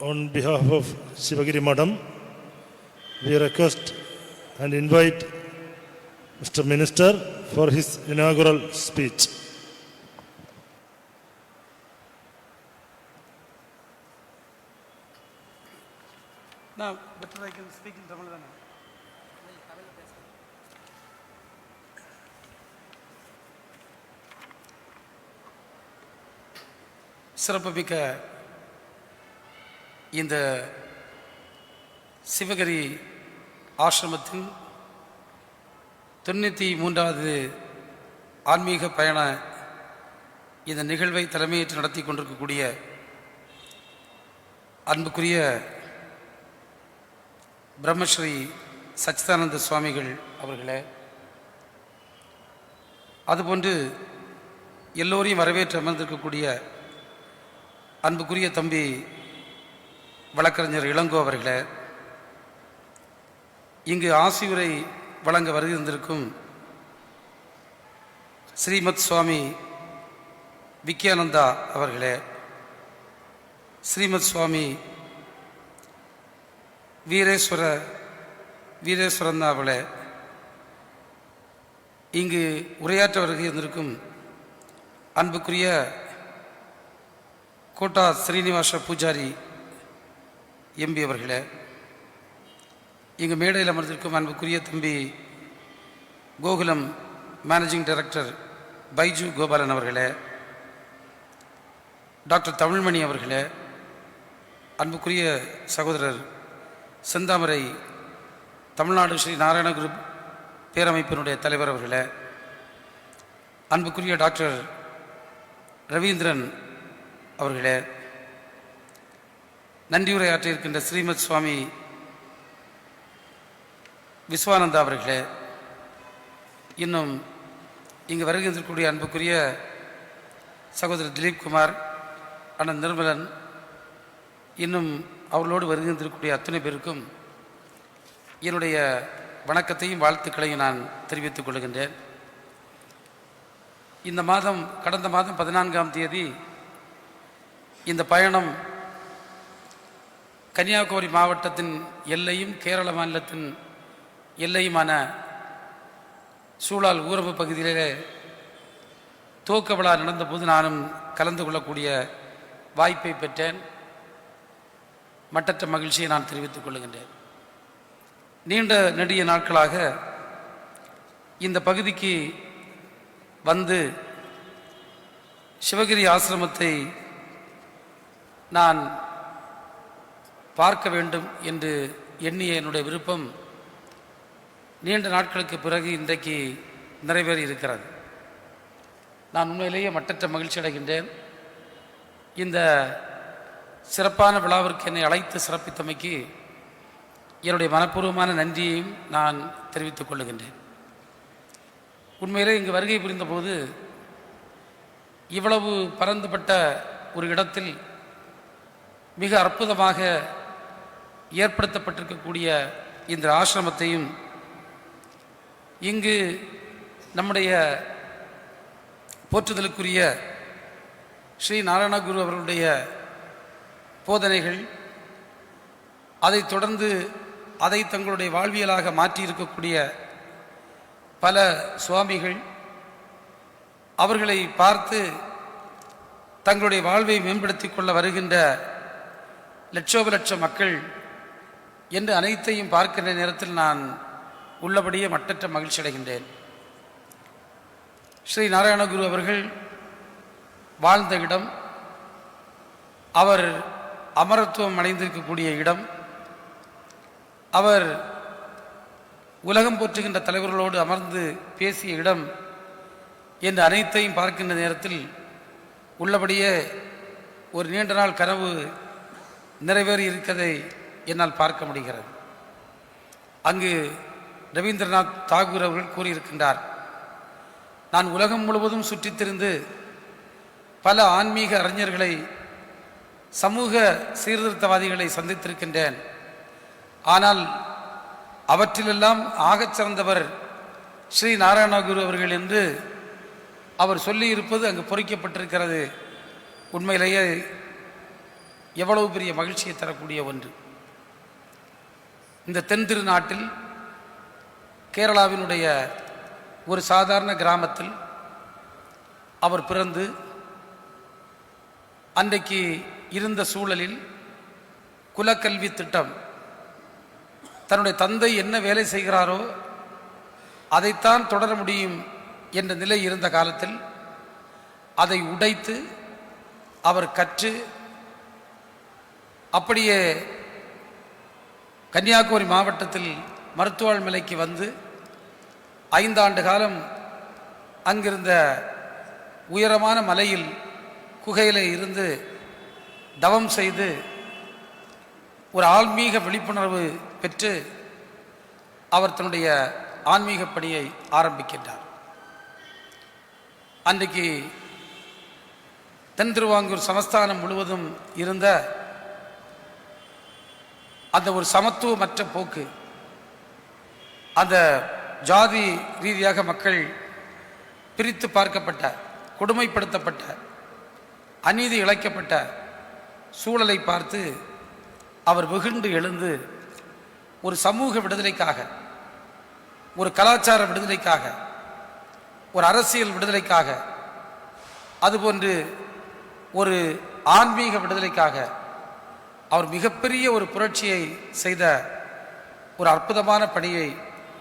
on behalf of Sivagiri Madam, we request and invite Mr. Minister for his inaugural speech. நான் better I can speak in Tamil தானே சிறப்புமிக்க இந்த சிவகிரி ஆசிரமத்தின் தொண்ணூற்றி மூன்றாவது ஆன்மீக பயண இந்த நிகழ்வை தலைமையேற்று நடத்தி கொண்டிருக்கக்கூடிய அன்புக்குரிய பிரம்மஸ்ரீ சச்சிதானந்த சுவாமிகள் அவர்களே அதுபோன்று எல்லோரையும் வரவேற்று அமர்ந்திருக்கக்கூடிய அன்புக்குரிய தம்பி வழக்கறிஞர் இளங்கோ அவர்களே இங்கு ஆசியுரை வழங்க வருகின்றிருக்கும் ஸ்ரீமத் சுவாமி விக்கியானந்தா அவர்களே ஸ்ரீமத் சுவாமி வீரேஸ்வர வீரேஸ்வரன் அவளே இங்கு உரையாற்ற வருகின்றிருக்கும் அன்புக்குரிய கோட்டா ஸ்ரீனிவாச பூஜாரி எம்பி அவர்களே இங்கு மேடையில் அமர்ந்திருக்கும் அன்புக்குரிய தம்பி கோகுலம் மேனேஜிங் டைரக்டர் பைஜு கோபாலன் அவர்களே டாக்டர் தமிழ்மணி அவர்களே அன்புக்குரிய சகோதரர் செந்தாமரை தமிழ்நாடு ஸ்ரீ நாராயண பேரமைப்பினுடைய தலைவர் அவர்களே அன்புக்குரிய டாக்டர் ரவீந்திரன் அவர்களே நன்றியுரையாற்ற இருக்கின்ற ஸ்ரீமத் சுவாமி விஸ்வானந்தா அவர்களே இன்னும் இங்கு வருகின்றக்கூடிய அன்புக்குரிய சகோதரர் திலீப்குமார் அண்ணன் நிர்மலன் இன்னும் அவர்களோடு வருகின்றிருக்கக்கூடிய அத்தனை பேருக்கும் என்னுடைய வணக்கத்தையும் வாழ்த்துக்களையும் நான் தெரிவித்துக் கொள்கின்றேன். இந்த மாதம் கடந்த மாதம் பதினான்காம் தேதி இந்த பயணம் கன்னியாகுமரி மாவட்டத்தின் எல்லையும் கேரள மாநிலத்தின் எல்லையுமான சூழால் ஊரப்பு பகுதியிலே துவக்க விழா நடந்தபோது நானும் கலந்து கொள்ளக்கூடிய வாய்ப்பை பெற்றேன். மட்டற்ற மகிழ்ச்சியை நான் தெரிவித்துக் கொள்கின்றேன். நீண்ட நெடிய நாட்களாக இந்த பகுதிக்கு வந்து சிவகிரி ஆசிரமத்தை நான் பார்க்க வேண்டும் என்று எண்ணிய என்னுடைய விருப்பம் நீண்ட நாட்களுக்கு பிறகு இன்றைக்கு நிறைவேறி இருக்கிறது. நான் உண்மையிலேயே மட்டற்ற மகிழ்ச்சி அடைகின்றேன். இந்த சிறப்பான விழாவிற்கு என்னை அழைத்து சிறப்பித்தமைக்கு என்னுடைய மனப்பூர்வமான நன்றியையும் நான் தெரிவித்துக் கொள்ளுகின்றேன். உண்மையிலே இங்கு வருகை புரிந்தபோது இவ்வளவு பரந்துபட்ட ஒரு இடத்தில் மிக அற்புதமாக ஏற்படுத்தப்பட்டிருக்கக்கூடிய இந்த ஆசிரமத்தையும் இங்கு நம்முடைய போற்றுதலுக்குரிய ஸ்ரீ நாராயணகுரு அவர்களுடைய போதனைகள் அதைத் தொடர்ந்து அதை தங்களுடைய வாழ்வியலாக மாற்றி இருக்கக்கூடிய பல சுவாமிகள் அவர்களை பார்த்து தங்களுடைய வாழ்வை மேம்படுத்தி கொள்ள வருகின்ற லட்சோப லட்ச மக்கள் என்று அனைத்தையும் பார்க்கின்ற நேரத்தில் நான் உள்ளபடியே மட்டற்ற மகிழ்ச்சி அடைகின்றேன். ஸ்ரீ நாராயணகுரு அவர்கள் வாழ்ந்த இடம் அவர் அமரத்துவம் அடைந்திருக்கக்கூடிய இடம் அவர் உலகம் போற்றுகின்ற தலைவர்களோடு அமர்ந்து பேசிய இடம் என்று அனைத்தையும் பார்க்கின்ற நேரத்தில் உள்ளபடியே ஒரு நீண்ட நாள் கனவு நிறைவேறி இருக்கதை என்னால் பார்க்க முடிகிறது. அங்கு ரவீந்திரநாத் தாகூர் அவர்கள் கூறியிருக்கின்றார் நான் உலகம் முழுவதும் சுற்றித்திருந்து பல ஆன்மீக அறிஞர்களை சமூக சீர்திருத்தவாதிகளை சந்தித்திருக்கின்றேன். ஆனால் அவற்றிலெல்லாம் ஆகச் சிறந்தவர் ஸ்ரீ நாராயணகுரு அவர்கள் என்று அவர் சொல்லியிருப்பது அங்கு பொறிக்கப்பட்டிருக்கிறது. உண்மையிலேயே எவ்வளவு பெரிய மகிழ்ச்சியை தரக்கூடிய ஒன்று. இந்த தென் திருநாட்டில் கேரளாவினுடைய ஒரு சாதாரண கிராமத்தில் அவர் பிறந்து அன்றைக்கு இருந்த சூழலில் குலக்கல்வி திட்டம் தன்னுடைய தந்தை என்ன வேலை செய்கிறாரோ அதைத்தான் தொடர முடியும் என்ற நிலை இருந்த காலத்தில் அதை உடைத்து அவர் கற்று அப்படியே கன்னியாகுமரி மாவட்டத்தில் மருத்துவாழ் வந்து ஐந்தாண்டு காலம் அங்கிருந்த உயரமான மலையில் குகையில் இருந்து தவம் செய்து ஒரு ஆன்மீக விழிப்புணர்வு பெற்று அவர் தன்னுடைய ஆன்மீக பணியை ஆரம்பிக்கின்றார். அன்றைக்கு தென் திருவாங்கூர் சமஸ்தானம் முழுவதும் இருந்த அந்த ஒரு சமத்துவமற்ற போக்கு. அந்த ஜாதி ரீதியாக மக்கள் பிரித்து பார்க்கப்பட்ட கொடுமைப்படுத்தப்பட்ட அநீதி இழைக்கப்பட்ட சூழலை பார்த்து அவர் வெகுண்டு எழுந்து ஒரு சமூக விடுதலைக்காக ஒரு கலாச்சார விடுதலைக்காக ஒரு அரசியல் விடுதலைக்காக அதுபோன்று ஒரு ஆன்மீக விடுதலைக்காக அவர் மிகப்பெரிய ஒரு புரட்சியை செய்த ஒரு அற்புதமான பணியை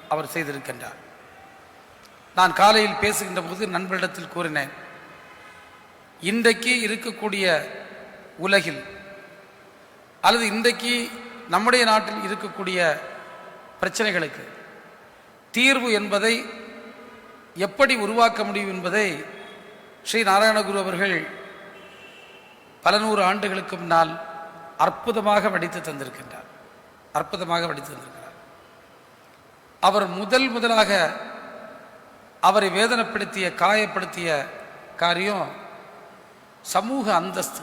அவர் செய்திருக்கின்றார். நான் காலையில் பேசுகின்ற போது நண்பரிடத்தில் கூறினேன் இன்றைக்கு இருக்கக்கூடிய உலகில் அல்லது இன்றைக்கு நம்முடைய நாட்டில் இருக்கக்கூடிய பிரச்சனைகளுக்கு தீர்வு என்பதை எப்படி உருவாக்க முடியும் என்பதை ஸ்ரீ நாராயணகுரு அவர்கள் பல நூறு ஆண்டுகளுக்கு முன்னால் அற்புதமாக வடித்து தந்திருக்கின்றார். அற்புதமாக வடித்து தந்திருக்கிறார். அவர் முதல் முதலாக அவரை வேதனைப்படுத்திய காயப்படுத்திய காரியம் சமூக அந்தஸ்து.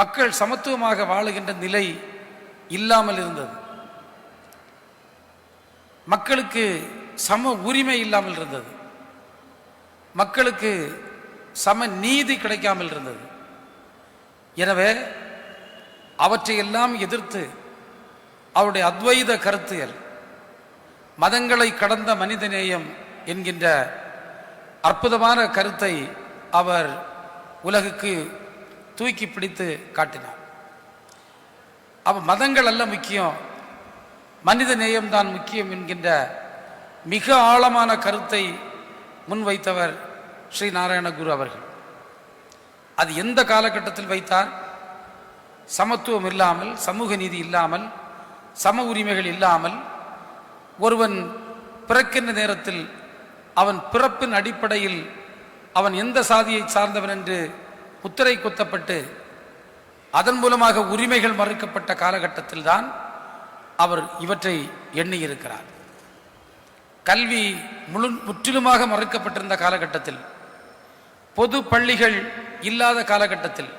மக்கள் சமத்துவமாக வாழுகின்ற நிலை இல்லாமல் இருந்தது. மக்களுக்கு சம உரிமை இல்லாமல் இருந்தது. மக்களுக்கு சம நீதி கிடைக்காமல் இருந்தது. எனவே அவற்றையெல்லாம் எதிர்த்து அவருடைய அத்வைத கருத்தியல் மதங்களை கடந்த மனிதநேயம் என்கின்ற அற்புதமான கருத்தை அவர் உலகுக்கு தூக்கி பிடித்து காட்டினார். அவ மதங்கள் அல்ல முக்கியம் மனித நேயம்தான் முக்கியம் என்கின்ற மிக ஆழமான கருத்தை முன்வைத்தவர் ஸ்ரீ நாராயணகுரு அவர்கள். அது எந்த காலகட்டத்தில் வைத்தார்? சமத்துவம் இல்லாமல் சமூக நீதி இல்லாமல் சம உரிமைகள் இல்லாமல் ஒருவன் பிறக்கின்ற நேரத்தில் அவன் பிறப்பின் அடிப்படையில் அவன் எந்த சாதியை சார்ந்தவன் என்று முத்திரை குத்தப்பட்டு அதன் மூலமாக உரிமைகள் மறுக்கப்பட்ட காலகட்டத்தில் தான் அவர் இவற்றை எண்ணியிருக்கிறார். கல்வி முழு முற்றிலுமாக மறுக்கப்பட்டிருந்த காலகட்டத்தில் பொது பள்ளிகள் இல்லாத காலகட்டத்தில்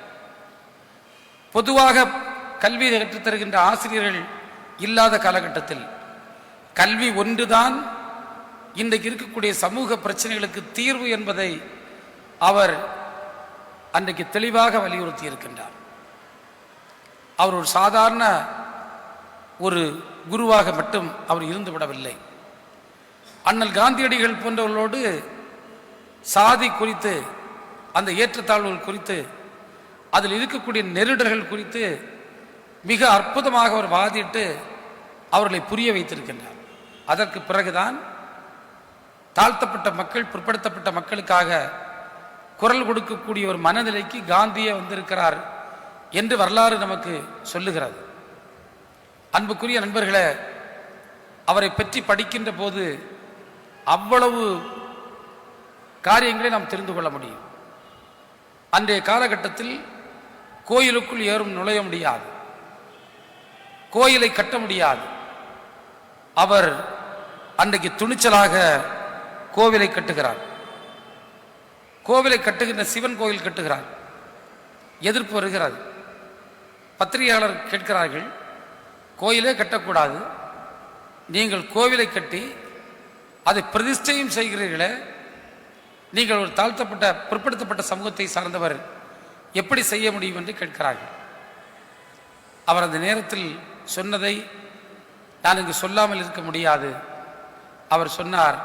பொதுவாக கல்வி கற்றுத்தருகின்ற ஆசிரியர்கள் இல்லாத காலகட்டத்தில் கல்வி ஒன்றுதான் இன்றைக்கு இருக்கக்கூடிய சமூக பிரச்சனைகளுக்கு தீர்வு என்பதை அவர் அன்றைக்கு தெளிவாக வலியுறுத்தி இருக்கின்றார் அவர் ஒரு சாதாரண ஒரு குருவாக மட்டும் அவர் இருந்து விடவில்லை. அண்ணல் காந்தியடிகள் போன்றவர்களோடு சாதி குறித்து அந்த ஏற்றத்தாழ்வுகள் குறித்து அதில் இருக்கக்கூடிய நெருடர்கள் குறித்து மிக அற்புதமாக அவர் வாதிட்டு அவர்களை புரிய வைத்திருக்கின்றார். அதற்கு பிறகுதான் தாழ்த்தப்பட்ட மக்கள் பிற்படுத்தப்பட்ட மக்களுக்காக குரல் கொடுக்கக்கூடிய ஒரு மனநிலைக்கு காந்தியே வந்திருக்கிறார் என்று வரலாறு நமக்கு சொல்லுகிறது. அன்புக்குரிய நண்பர்களே அவரை பற்றி படிக்கின்ற போது அவ்வளவு காரியங்களை நாம் தெரிந்து கொள்ள முடியும். அன்றைய காலகட்டத்தில் கோயிலுக்குள் ஏறும் நுழைய முடியாது. கோயிலை கட்ட முடியாது. அவர் அன்றைக்கு துணிச்சலாக கோவிலை கட்டுகிறார். கோவிலை கட்டுகின்ற சிவன் கோயில் கட்டுகிறார். எதிர்ப்பு வருகிறது. பத்திரிகையாளர் கேட்கிறார்கள் கோயிலே கட்டக்கூடாது. நீங்கள் கோவிலை கட்டி அதை பிரதிஷ்டையும் செய்கிறீர்களே. நீங்கள் ஒரு தாழ்த்தப்பட்ட பிற்படுத்தப்பட்ட சமூகத்தை சார்ந்தவர் எப்படி செய்ய முடியும் என்று கேட்கிறார்கள். அவர் அந்த நேரத்தில் சொன்னதை நான் இங்கு சொல்லாமல் இருக்க முடியாது. அவர் சொன்னார்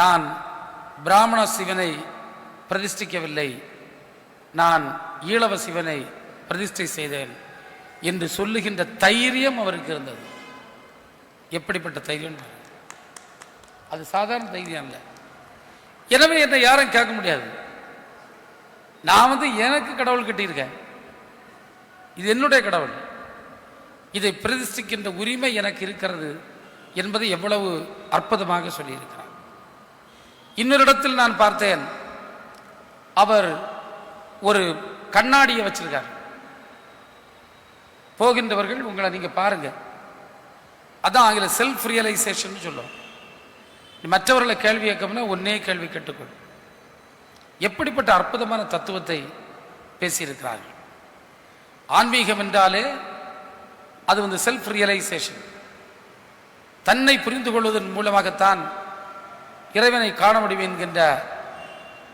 நான் பிராமண சிவனை பிரதிஷ்டிக்கவில்லை. நான் ஈழவ சிவனை பிரதிஷ்டை செய்தேன் என்று சொல்லுகின்ற தைரியம் அவருக்கு இருந்தது. எப்படிப்பட்ட தைரியம்? அது சாதாரண தைரியம் இல்லை எனவே என்னை யாரும் கேட்க முடியாது. நான் வந்து எனக்கு கடவுள் கட்டியிருக்கேன். இது என்னுடைய கடவுள். இதை பிரதிஷ்டிக்கின்ற உரிமை எனக்கு இருக்கிறது என்பதை எவ்வளவு அற்புதமாக சொல்லியிருக்கிறார். இன்னொரு இடத்தில் நான் பார்த்தேன். அவர் ஒரு கண்ணாடியை வச்சிருக்கார். போகின்றவர்கள் உங்களை நீங்கள் பாருங்கள் அதான் ஆங்கில செல்ஃப் ரியலைசேஷன் சொல்லும் மற்றவர்களை கேள்வி கேட்கணும்னா ஒன்னே கேள்வி கேட்டுக்கொள். எப்படிப்பட்ட அற்புதமான தத்துவத்தை பேசியிருக்கிறார்கள்? ஆன்மீகம் என்றாலே அது வந்து செல்ஃப் ரியலைசேஷன் தன்னை புரிந்து கொள்வதன் மூலமாகத்தான் இறைவனை காண முடியும் என்கின்ற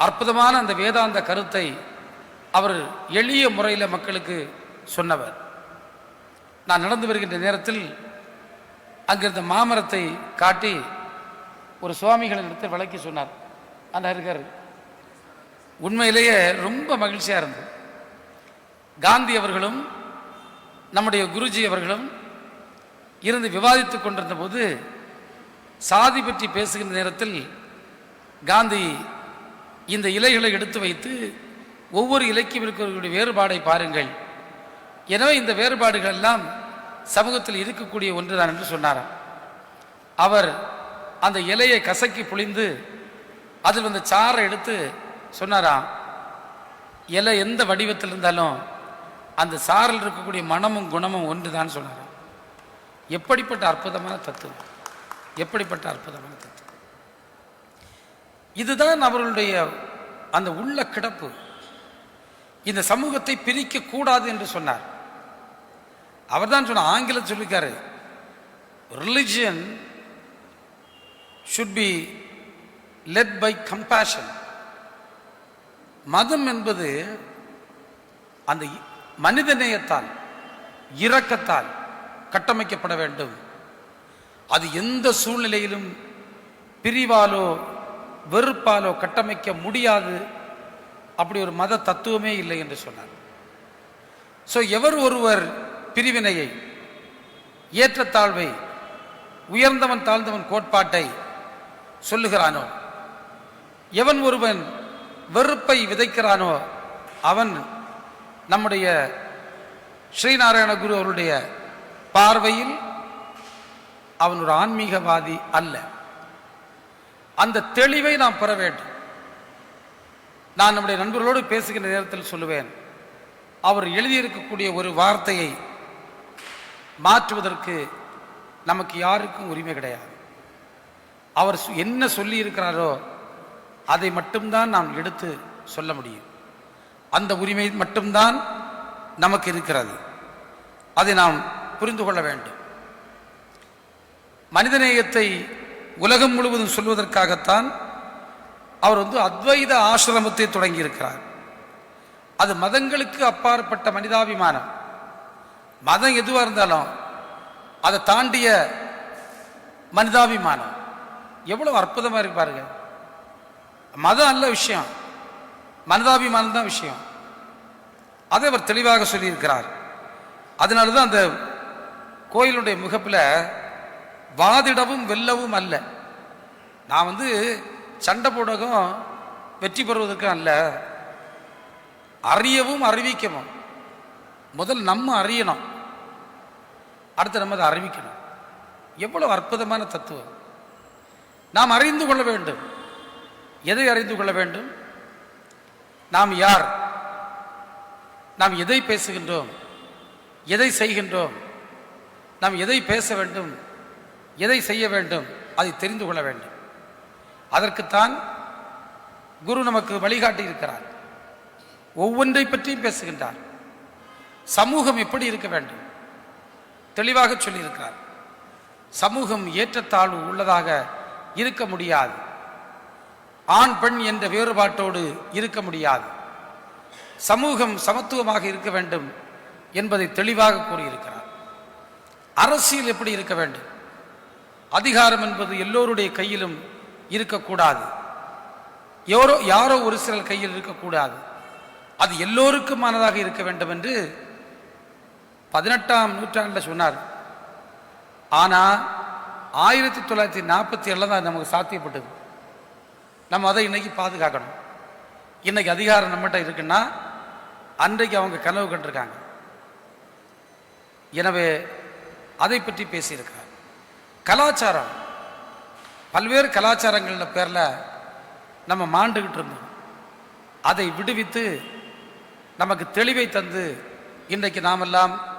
அற்புதமான அந்த வேதாந்த கருத்தை அவர் எளிய முறையில் மக்களுக்கு சொன்னவர். நான் நடந்து வருகின்ற நேரத்தில் அங்கிருந்த மாமரத்தை காட்டி ஒரு சுவாமிகளை இடத்தில் விளக்கி சொன்னார். அந்த இருக்கார் உண்மையிலேயே ரொம்ப மகிழ்ச்சியாக இருந்தது. காந்தி அவர்களும் நம்முடைய குருஜி அவர்களும் இருந்து விவாதித்து கொண்டிருந்த போது சாதி பற்றி பேசுகின்ற நேரத்தில் காந்தி இந்த இலைகளை எடுத்து வைத்து ஒவ்வொரு இலக்கியம் இருக்கிறவர்களுடைய வேறுபாடை பாருங்கள். எனவே இந்த வேறுபாடுகள் எல்லாம் சமூகத்தில் இருக்கக்கூடிய ஒன்றுதான் என்று சொன்னார் அவர் அந்த இலையை கசக்கி புழிந்து அதில் வந்து சாரை எடுத்து சொன்னாராம் இலை எந்த வடிவத்தில் இருந்தாலும் அந்த சாரில் இருக்கக்கூடிய மனமும் குணமும் ஒன்று தான் சொன்னாராம் எப்படிப்பட்ட அற்புதமான தத்துவம்? எப்படிப்பட்ட அற்புதமான தத்துவம்? இதுதான் அவர்களுடைய அந்த உள்ள கிடப்பு. இந்த சமூகத்தை பிரிக்க கூடாது என்று சொன்னார். அவர் தான் சொன்ன ஆங்கிலம் சொல்லியிருக்காரு religion should be led by compassion மதம் என்பது அந்த மனித நேயத்தால் இரக்கத்தால் கட்டமைக்கப்பட வேண்டும். அது எந்த சூழ்நிலையிலும் பிரிவாலோ வெறுப்பாலோ கட்டமைக்க முடியாது. அப்படி ஒரு மத தத்துவமே இல்லை என்று சொன்னார். ஸோ எவர் ஒருவர் பிரிவினையை ஏற்றத்தாழ்வை உயர்ந்தவன் தாழ்ந்தவன் கோட்பாட்டை சொல்லுகிறானோ எவன் ஒருவன் வெறுப்பை விதைக்கிறானோ அவன் நம்முடைய ஸ்ரீநாராயண குரு அவருடைய பார்வையில் அவன் ஒரு ஆன்மீகவாதி அல்ல. அந்த தெளிவை நாம் பெற வேண்டும். நான் நம்முடைய நண்பர்களோடு பேசுகின்ற நேரத்தில் சொல்லுவேன் அவர் எழுதியிருக்கக்கூடிய ஒரு வார்த்தையை மாற்றுவதற்கு நமக்கு யாருக்கும் உரிமை கிடையாது. அவர் என்ன சொல்லியிருக்கிறாரோ அதை மட்டும்தான் நாம் எடுத்து சொல்ல முடியும். அந்த உரிமை மட்டும்தான் நமக்கு இருக்கிறது. அதை நாம் புரிந்து கொள்ள வேண்டும். மனிதநேயத்தை உலகம் முழுவதும் சொல்வதற்காகத்தான் அவர் வந்து அத்வைத ஆசிரமத்தை தொடங்கியிருக்கிறார். அது மதங்களுக்கு அப்பாற்பட்ட மனிதாபிமானம். மதம் எதுவாக இருந்தாலும் அதை தாண்டிய மனிதாபிமானம். எவ்வளோ அற்புதமாக இருக்கு மதம் அல்ல விஷயம். மனதாபிமானம் தான் விஷயம். அதை அவர் தெளிவாக சொல்லியிருக்கிறார். அதனால தான் அந்த கோயிலுடைய முகப்பில் வாதிடவும் வெல்லவும் அல்ல. நான் வந்து சண்டை போடகம் வெற்றி பெறுவதற்கும் அல்ல. அறியவும் அறிவிக்கவும் முதல் நம்ம அறியணும். அடுத்து நம்ம அதை அறிவிக்கணும். எவ்வளவு அற்புதமான தத்துவம். நாம் அறிந்து கொள்ள வேண்டும். எதை அறிந்து கொள்ள வேண்டும்? நாம் யார்? நாம் எதை பேசுகின்றோம்? எதை செய்கின்றோம்? நாம் எதை பேச வேண்டும்? எதை செய்ய வேண்டும்? அதை தெரிந்து கொள்ள வேண்டும். அதற்குத்தான் குரு நமக்கு வழிகாட்டி இருக்கிறார். ஒவ்வொன்றை பற்றியும் பேசுகின்றார். சமூகம் எப்படி இருக்க வேண்டும்? தெளிவாக சொல்லியிருக்கிறார். சமூகம் ஏற்றத்தாழ்வு உள்ளதாக இருக்க முடியாது. ஆண் பெண் என்ற வேறுபாட்டோடு இருக்க முடியாது. சமூகம் சமத்துவமாக இருக்க வேண்டும் என்பதை தெளிவாக கூறியிருக்கிறார். அரசியல் எப்படி இருக்க வேண்டும்? அதிகாரம் என்பது எல்லோருடைய கையிலும் இருக்கக்கூடாது. யாரோ யாரோ ஒரு சிலர் கையில் இருக்கக்கூடாது. அது எல்லோருக்குமானதாக இருக்க வேண்டும் என்று பதினெட்டாம் நூற்றாண்டில் சொன்னார். ஆனால் ஆயிரத்தி தொள்ளாயிரத்தி நாற்பத்தி ஏழில் தான் நமக்கு சாத்தியப்பட்டது. நம்ம அதை இன்னைக்கு பாதுகாக்கணும். இன்னைக்கு அதிகாரம் நம்மகிட்ட இருக்குன்னா அன்றைக்கு அவங்க கனவு கண்டிருக்காங்க. எனவே அதை பற்றி பேசியிருக்கிறார். கலாச்சாரம். பல்வேறு கலாச்சாரங்கள பேரில் நம்ம மாண்டுகிட்டு இருந்தோம். அதை விடுவித்து நமக்கு தெளிவை தந்து இன்றைக்கு நாமெல்லாம்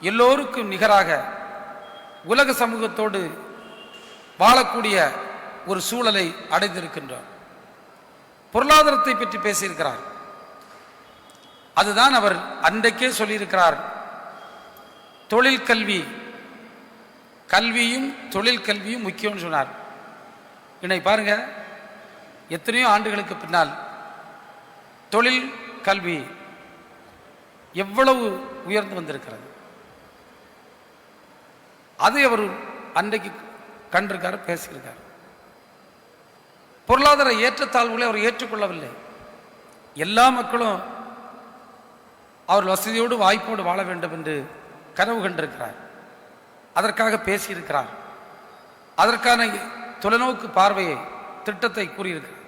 எல்லோருக்கும் நிகராக உலக சமூகத்தோடு வாழக்கூடிய ஒரு சூழலை அடைந்திருக்கின்றார். பொருளாதாரத்தை பற்றி பேசியிருக்கிறார். அதுதான் அவர் அன்றைக்கே சொல்லியிருக்கிறார். தொழில் கல்வி கல்வியும் தொழில் கல்வியும் முக்கியம்னு சொன்னார். இன்னைக்கு பாருங்க எத்தனையோ ஆண்டுகளுக்கு பின்னால் தொழில் கல்வி எவ்வளவு உயர்ந்து வந்திருக்கிறது. அதை அவர் அன்றைக்கு கண்டிருக்காரு பேசியிருக்கார். பொருளாதார ஏற்றத்தாழ்வுகளை அவர் ஏற்றுக்கொள்ளவில்லை. எல்லா மக்களும் அவர் வசதியோடு வாய்ப்போடு வாழ வேண்டும் என்று கனவு கண்டிருக்கிறார். அதற்காக பேசியிருக்கிறார். அதற்கான தொலைநோக்கு பார்வையை திட்டத்தை கூறியிருக்கிறார்.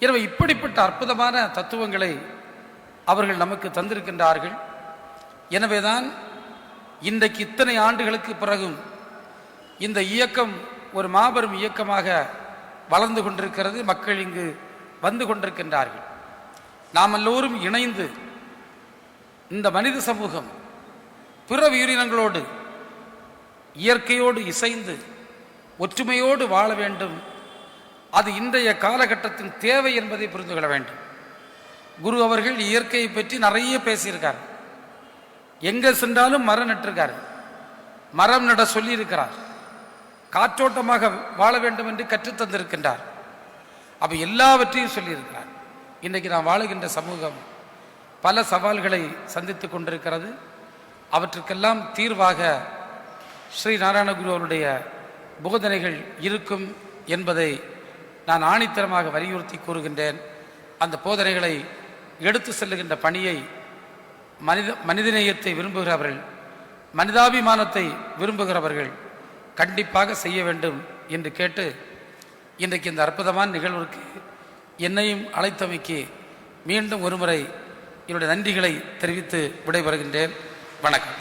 எனவே இப்படிப்பட்ட அற்புதமான தத்துவங்களை அவர்கள் நமக்கு தந்திருக்கின்றார்கள். எனவேதான் இன்றைக்கு இத்தனை ஆண்டுகளுக்கு பிறகும் இந்த இயக்கம் ஒரு மாபெரும் இயக்கமாக வளர்ந்து கொண்டிருக்கிறது மக்கள் இங்கு வந்து கொண்டிருக்கின்றார்கள். நாம் எல்லோரும் இணைந்து இந்த மனித சமூகம் பிற உயிரினங்களோடு இயற்கையோடு இசைந்து ஒற்றுமையோடு வாழ வேண்டும். அது இன்றைய காலகட்டத்தின் தேவை என்பதை புரிந்து கொள்ள வேண்டும். குரு அவர்கள் இயற்கையை பற்றி நிறைய பேசியிருக்கார். எங்கே சென்றாலும் மரம் நட்டிருக்கார். மரம் நட சொல்லியிருக்கிறார். காற்றோட்டமாக வாழ வேண்டும் என்று கற்றுத் தந்திருக்கின்றார். அப்ப எல்லாவற்றையும் சொல்லியிருக்கிறார். இன்றைக்கு நாம் வாழுகின்ற சமூகம் பல சவால்களை சந்தித்து கொண்டிருக்கிறது. அவற்றுக்கெல்லாம் தீர்வாக ஸ்ரீ நாராயணகுரு அவருடைய போதனைகள் இருக்கும் என்பதை நான் ஆணித்தரமாக வலியுறுத்தி கூறுகின்றேன். அந்த போதனைகளை எடுத்து செல்லுகின்ற பணியை மனித மனிதநேயத்தை விரும்புகிறவர்கள் மனிதாபிமானத்தை விரும்புகிறவர்கள் கண்டிப்பாக செய்ய வேண்டும் என்று கேட்டு இன்றைக்கு இந்த அற்புதமான நிகழ்விற்கு என்னையும் அழைத்தமைக்கு மீண்டும் ஒருமுறை என்னுடைய நன்றிகளை தெரிவித்து விடைபெறுகின்றேன். வணக்கம்.